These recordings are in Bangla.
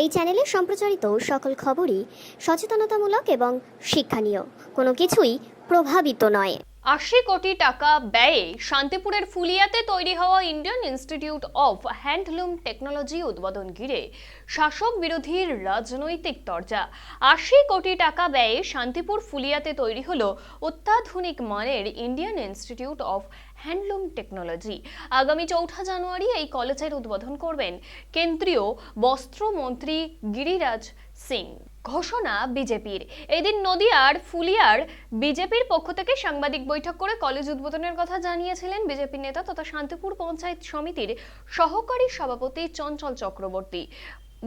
এই চ্যানেলে সম্প্রচারিত সকল খবরই সচেতনতামূলক এবং শিক্ষণীয়। কোনো কিছুই প্রভাবিত নয়। আশি কোটি টাকা ব্যয়ে শান্তিপুরের ফুলিয়াতে তৈরি হওয়া Indian Institute of Handloom Technology উদ্বোধন ঘিরে শাসক বিরোধীর রাজনৈতিক তরজা। আশি কোটি টাকা ব্যয়ে শান্তিপুর ফুলিয়াতে তৈরি হলো অত্যাধুনিক মানের Indian Institute of Handloom Technology. আগামী চৌঠা জানুয়ারি এই কলেজের উদ্বোধন করবেন কেন্দ্রীয় বস্ত্রমন্ত্রী গিরিরাজ সিং। ঘোষণা বিজেপির। এদিন নদিয়ার ফুলিয়ার বিজেপির পক্ষ থেকে সাংবাদিক বৈঠক করে কলেজ উদ্বোধনের কথা জানিয়েছিলেন বিজেপি নেতা তথা শান্তিপুর পঞ্চায়েত সমিতির সহকারী সভাপতি চঞ্চল চক্রবর্তী।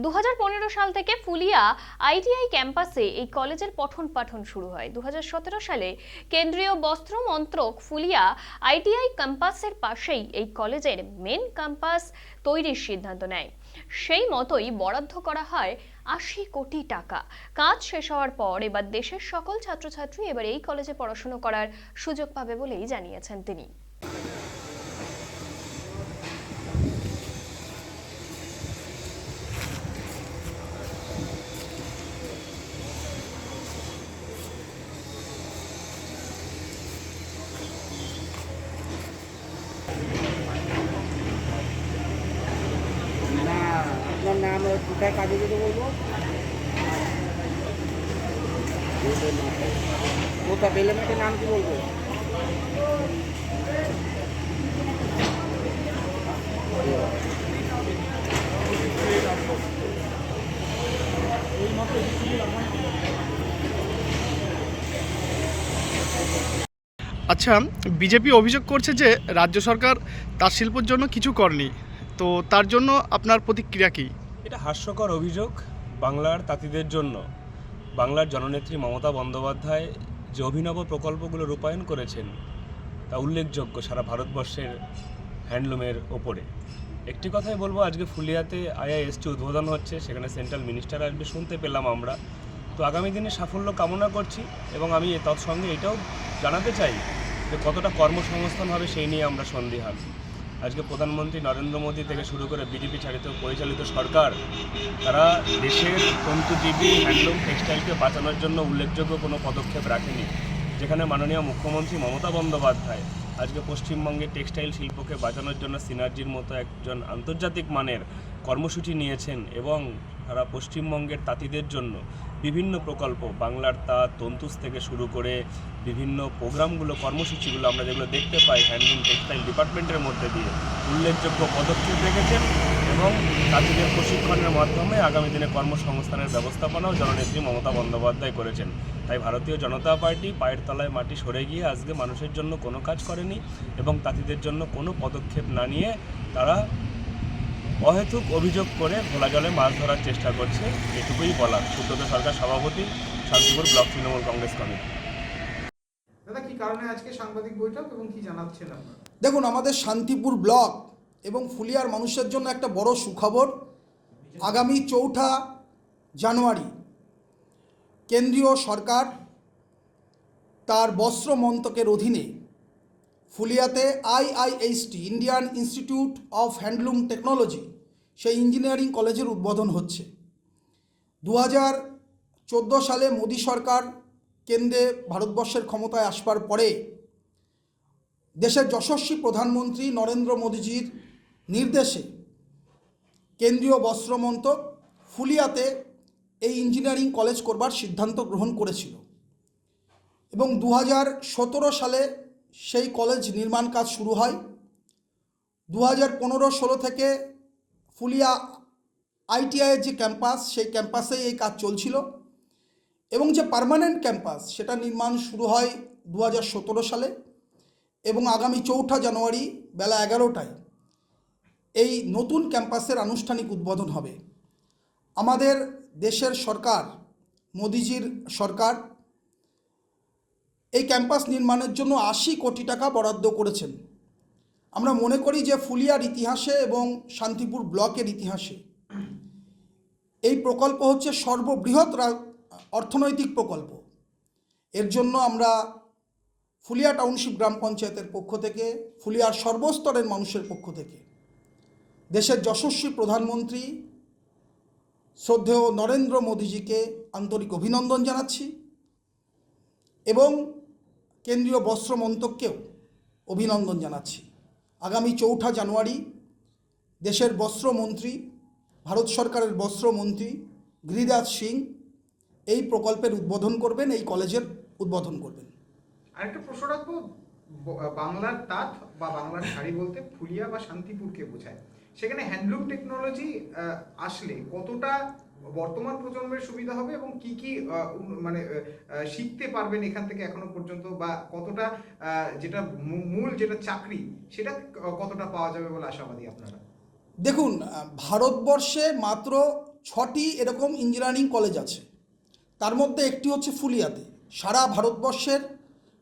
দু হাজার পনেরো সাল থেকে ফুলিয়া আইটিআই ক্যাম্পাসে এই কলেজের পঠন পাঠন শুরু হয়। দু হাজার সতেরো সালে কেন্দ্রীয় বস্ত্র মন্ত্রক ফুলিয়া আইটিআই ক্যাম্পাসের পাশেই এই কলেজের মেন ক্যাম্পাস তৈরির সিদ্ধান্ত নেয়। সেই মতোই বরাদ্দ করা হয় আশি কোটি টাকা। কাজ শেষ হওয়ার পর এবার দেশের সকল ছাত্রছাত্রী এবার এই কলেজে পড়াশোনা করার সুযোগ পাবে বলেই জানিয়েছেন তিনি না আপনার নাম ও কোথায় কাজে যেতে বলব? কোথা বেলে মাঠের নাম কি বলব? আচ্ছা বিজেপি অভিযোগ করছে যে রাজ্য সরকার তার শিল্পর জন্য কিছু করেনি। তো তার জন্য আপনার প্রতিক্রিয়া কী? এটা হাস্যকর অভিযোগ বাংলার তাঁতিদের জন্য। বাংলার জননেত্রী মমতা বন্দ্যোপাধ্যায় যে অভিনব প্রকল্পগুলো রূপায়ণ করেছেন, তা উল্লেখযোগ্য সারা ভারতবর্ষের হ্যান্ডলুমের ওপরে। একটি কথাই বলব, আজকে ফুলিয়াতে আইআইএসটি উদ্বোধন হচ্ছে, সেখানে সেন্ট্রাল মিনিস্টার আসবে, শুনতে পেলাম আমরা। তো আগামী দিনে সাফল্য কামনা করছি এবং আমি তৎসঙ্গে এটাও জানাতে চাই যে কতটা কর্মসংস্থান হবে সেই নিয়ে আমরা সন্দিহান। আজকে প্রধানমন্ত্রী নরেন্দ্র মোদী থেকে শুরু করে বিজেপি চালিত পরিচালিত সরকার, তারা দেশের তন্তুজীবী হ্যান্ডলুম টেক্সটাইলকে বাঁচানোর জন্য উল্লেখযোগ্য কোনো পদক্ষেপ রাখেনি, যেখানে মাননীয় মুখ্যমন্ত্রী মমতা বন্দ্যোপাধ্যায় আজকে পশ্চিমবঙ্গের টেক্সটাইল শিল্পকে বাঁচানোর জন্য সিনার্জির মতো একজন আন্তর্জাতিক মানের কর্মসূচি নিয়েছেন এবং তারা পশ্চিমবঙ্গের তাঁতিদের জন্য বিভিন্ন প্রকল্প, বাংলার তাঁত তন্তুস থেকে শুরু করে বিভিন্ন প্রোগ্রামগুলো, কর্মসূচিগুলো আমরা যেগুলো দেখতে পাই হ্যান্ডলুম টেক্সটাইল ডিপার্টমেন্টের মধ্যে দিয়ে উল্লেখযোগ্য পদক্ষেপ রেখেছেন এবং তাঁতিদের প্রশিক্ষণের মাধ্যমে আগামী দিনে কর্মসংস্থানের ব্যবস্থাপনাও জননেত্রী মমতা বন্দ্যোপাধ্যায় করেছেন। তাই ভারতীয় জনতা পার্টি পায়ের তলায় মাটি সরে গিয়ে আজকে মানুষের জন্য কোনো কাজ করেনি এবং তাঁতিদের জন্য কোনো পদক্ষেপ না নিয়ে তারা অহেতুক অভিযোগ করে ভোলা জলে মাছ ধরার চেষ্টা করছে এটুকুই বলা সুব্রত সরকার সভাপতি শান্তিপুর ব্লক তৃণমূল কংগ্রেস কমিটি। দাদা কি কারণে আজকে সাংবাদিক বৈঠক এবং কি জানাচ্ছেন আপনারা? দেখুন আমাদের শান্তিপুর ব্লক এবং ফুলিয়ার মানুষের জন্য একটা বড় সুখবর আগামী চৌঠা জানুয়ারি কেন্দ্রীয় সরকার তার বস্ত্র মন্ত্রকের অধীনে ফুলিয়াতে IIHT, Indian Institute of Handloom Technology, সেই ইঞ্জিনিয়ারিং কলেজের উদ্বোধন হচ্ছে। দু হাজার চোদ্দ সালে মোদী সরকার কেন্দ্রে ভারতবর্ষের ক্ষমতায় আসবার পরে দেশের যশস্বী প্রধানমন্ত্রী নরেন্দ্র মোদীজির নির্দেশে কেন্দ্রীয় বস্ত্রমন্ত্রক ফুলিয়াতে এই ইঞ্জিনিয়ারিং কলেজ করবার সিদ্ধান্ত গ্রহণ করেছিল। এবং দু হাজার সতেরো সালে সেই কলেজ নির্মাণ কাজ শুরু হয়। দু হাজার পনেরো ষোলো থেকে ফুলিয়া আইটিআইয়ের যে ক্যাম্পাস, সেই ক্যাম্পাসেই এই কাজ চলছিল। এবং যে পার্মানেন্ট ক্যাম্পাস, সেটা নির্মাণ শুরু হয় দু হাজার সতেরো সালে এবং আগামী চৌঠা জানুয়ারি বেলা এগারোটায়। এই নতুন ক্যাম্পাসের আনুষ্ঠানিক উদ্বোধন হবে। আমাদের দেশের সরকার, মোদিজির সরকার এই ক্যাম্পাস নির্মাণের জন্য আশি কোটি টাকা বরাদ্দ করেছেন। আমরা মনে করি যে ফুলিয়ার ইতিহাসে এবং শান্তিপুর ব্লকের ইতিহাসে এই প্রকল্প হচ্ছে সর্ববৃহৎ অর্থনৈতিক প্রকল্প। এর জন্য আমরা ফুলিয়া টাউনশিপ গ্রাম পঞ্চায়েতের পক্ষ থেকে, ফুলিয়ার সর্বস্তরের মানুষের পক্ষ থেকে, দেশের যশস্বী প্রধানমন্ত্রী শ্রদ্ধেয় নরেন্দ্র মোদীজিকে আন্তরিক অভিনন্দন জানাচ্ছি এবং কেন্দ্রীয় বস্ত্র মন্ত্রককেও অভিনন্দন জানাচ্ছি। আগামী চৌঠা জানুয়ারি দেশের বস্ত্রমন্ত্রী ভারত সরকারের বস্ত্রমন্ত্রী গিরিরাজ সিং এই প্রকল্পের উদ্বোধন করবেন, এই কলেজের উদ্বোধন করবেন। আরেকটা প্রশ্ন রাখব বাংলার তাঁত বা বাংলার শাড়ি বলতে ফুলিয়া বা শান্তিপুরকে বোঝায়। সেখানে হ্যান্ডলুম টেকনোলজি আসলে কতটা বর্তমান প্রজন্মের সুবিধা হবে এবং কি কি মানে শিখতে পারবেন এখান থেকে এখনও পর্যন্ত বা কতটা যেটা মূল যেটা চাকরি সেটা কতটা পাওয়া যাবে বলে আশাবাদী আপনারা? দেখুন ভারতবর্ষে মাত্র ছটি এরকম ইঞ্জিনিয়ারিং কলেজ আছে। তার মধ্যে একটি হচ্ছে ফুলিয়াতে। সারা ভারতবর্ষের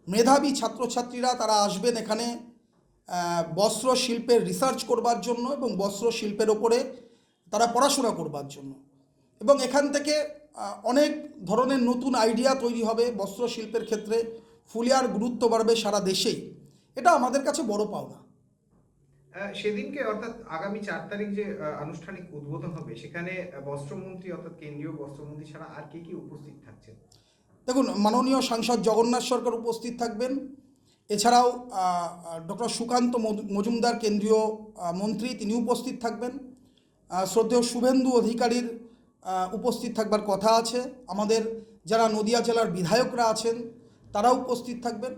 মেধাবী ছাত্রছাত্রীরা তারা আসবেন এখানে বস্ত্র শিল্পের রিসার্চ করবার জন্য এবং বস্ত্র শিল্পের ওপরে তারা পড়াশোনা করবার জন্য। এবং এখান থেকে অনেক ধরনের নতুন আইডিয়া তৈরি হবে বস্ত্র শিল্পের ক্ষেত্রে। ফুলিয়ার গুরুত্ব বাড়বে সারা দেশেই। এটা আমাদের কাছে বড় পাওনা। সেদিনকে অর্থাৎ আগামী চার তারিখ যে আনুষ্ঠানিক উদ্বোধন হবে সেখানে বস্ত্রমন্ত্রী অর্থাৎ কেন্দ্রীয় বস্ত্রমন্ত্রী ছাড়া আর কে কি উপস্থিত থাকছেন? দেখুন মাননীয় সাংসদ জগন্নাথ সরকার উপস্থিত থাকবেন। এছাড়াও ডক্টর সুকান্ত মজু- মজুমদার কেন্দ্রীয় মন্ত্রী তিনি উপস্থিত থাকবেন। শ্রদ্ধেয় শুভেন্দু অধিকারীর উপস্থিত থাকবার কথা আছে। আমাদের যারা নদিয়া জেলার বিধায়করা আছেন তারা উপস্থিত থাকবেন।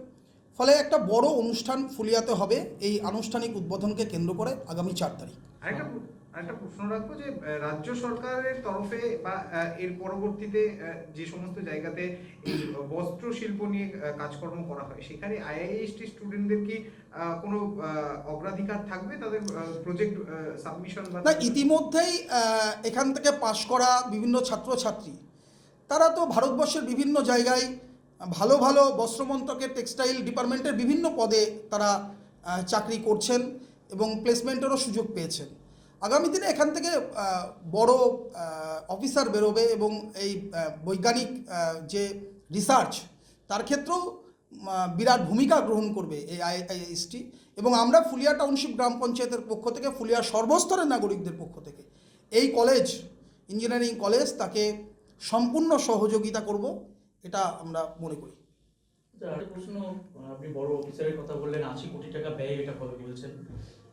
ফলে একটা বড় অনুষ্ঠান ফুলিয়াতে হবে, এই আনুষ্ঠানিক উদ্বোধনকে কেন্দ্র করে আগামী চার তারিখ। আরেকটা প্রশ্ন রাখব যে রাজ্য সরকারের তরফে বা এর পরবর্তীতে যে সমস্ত জায়গাতে এই বস্ত্র শিল্প নিয়ে কাজকর্ম করা হয়, সেখানে আইআইএসটি স্টুডেন্টদের কি কোনো অগ্রাধিকার থাকবে তাদের প্রজেক্ট সাবমিশন বা ইতিমধ্যেই এখান থেকে পাশ করা বিভিন্ন ছাত্রছাত্রী, তারা তো ভারতবর্ষের বিভিন্ন জায়গায় ভালো ভালো বস্ত্রমন্ত্রকের টেক্সটাইল ডিপার্টমেন্টের বিভিন্ন পদে তারা চাকরি করছেন এবং প্লেসমেন্টেরও সুযোগ পেয়েছেন। আগামী দিনে এখান থেকে বড় অফিসার বেরোবে এবং এই বৈজ্ঞানিক যে রিসার্চ তার ক্ষেত্রেও বিরাট ভূমিকা গ্রহণ করবে এই আইআইএসটি এবং আমরা ফুলিয়া টাউনশিপ গ্রাম পঞ্চায়েতের পক্ষ থেকে ফুলিয়ার সর্বস্তরের নাগরিকদের পক্ষ থেকে এই কলেজ ইঞ্জিনিয়ারিং কলেজ তাকে সম্পূর্ণ সহযোগিতা করব এটা আমরা মনে করি। আচ্ছা, আপনি বড় অফিসারের কথা বললেন আশি কোটি টাকা ব্যয় এটা বলছেন?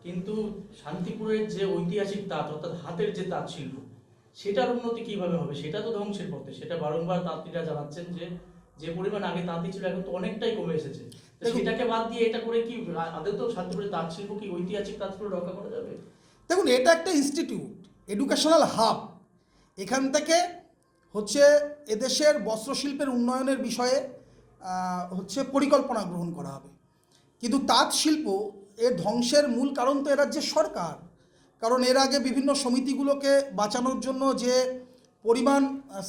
কিন্তু শান্তিপুরের যে ঐতিহাসিক তাঁত অর্থাৎ হাতের যে তাঁত শিল্প সেটার উন্নতি কীভাবে হবে? সেটা তো ধ্বংসের পথে। সেটা বারংবার তাঁতিরা জানাচ্ছেন যে যে পরিমাণ আগে তাঁতি ছিল এখন তো অনেকটাই কমে এসেছে। সেটাকে বাদ দিয়ে এটা করে কি আদৌ তো শান্তিপুরের তাঁত শিল্প কি ঐতিহাসিক তাঁতগুলো রক্ষা করা যাবে? দেখুন এটা একটা ইনস্টিটিউট এডুকেশনাল হাব এখান থেকে হচ্ছে এদেশের বস্ত্রশিল্পের উন্নয়নের বিষয়ে হচ্ছে পরিকল্পনা গ্রহণ করা হবে। কিন্তু তাঁত শিল্প এর ধ্বংসের মূল কারণ তো এ রাজ্যের সরকার। কারণ এর আগে বিভিন্ন সমিতিগুলোকে বাঁচানোর জন্য যে পরিমাণ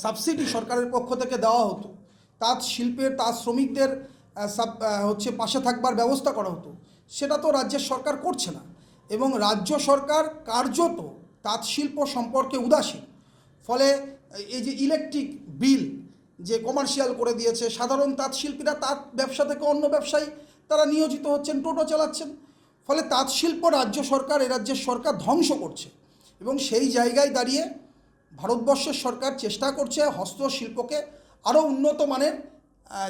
সাবসিডি সরকারের পক্ষ থেকে দেওয়া হতো তাঁত শিল্পের তাঁত শ্রমিকদের হচ্ছে পাশে থাকবার ব্যবস্থা করা হতো, সেটা তো রাজ্যের সরকার করছে না। এবং রাজ্য সরকার কার্যত তাঁত শিল্প সম্পর্কে উদাসীন। ফলে এই যে ইলেকট্রিক বিল যে কমার্শিয়াল করে দিয়েছে, সাধারণ তাঁত শিল্পীরা তাঁত ব্যবসা থেকে অন্য ব্যবসায়ী তারা নিয়োজিত হচ্ছেন, টোটো চালাচ্ছেন ফলে তাঁত শিল্প রাজ্য সরকার, এ রাজ্যের সরকার ধ্বংস করছে এবং সেই জায়গায় দাঁড়িয়ে ভারতবর্ষের সরকার চেষ্টা করছে হস্তশিল্পকে আরও উন্নত মানের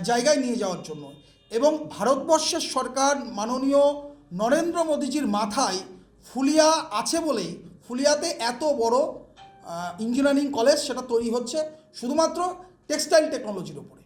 জায়গায় নিয়ে যাওয়ার জন্য। এবং ভারতবর্ষের সরকার মাননীয় নরেন্দ্র মোদীজির মাথায় ফুলিয়া আছে বলেই, ফুলিয়াতে এত বড় ইঞ্জিনিয়ারিং কলেজ সেটা তৈরি হচ্ছে শুধুমাত্র টেক্সটাইল টেকনোলজির ওপরে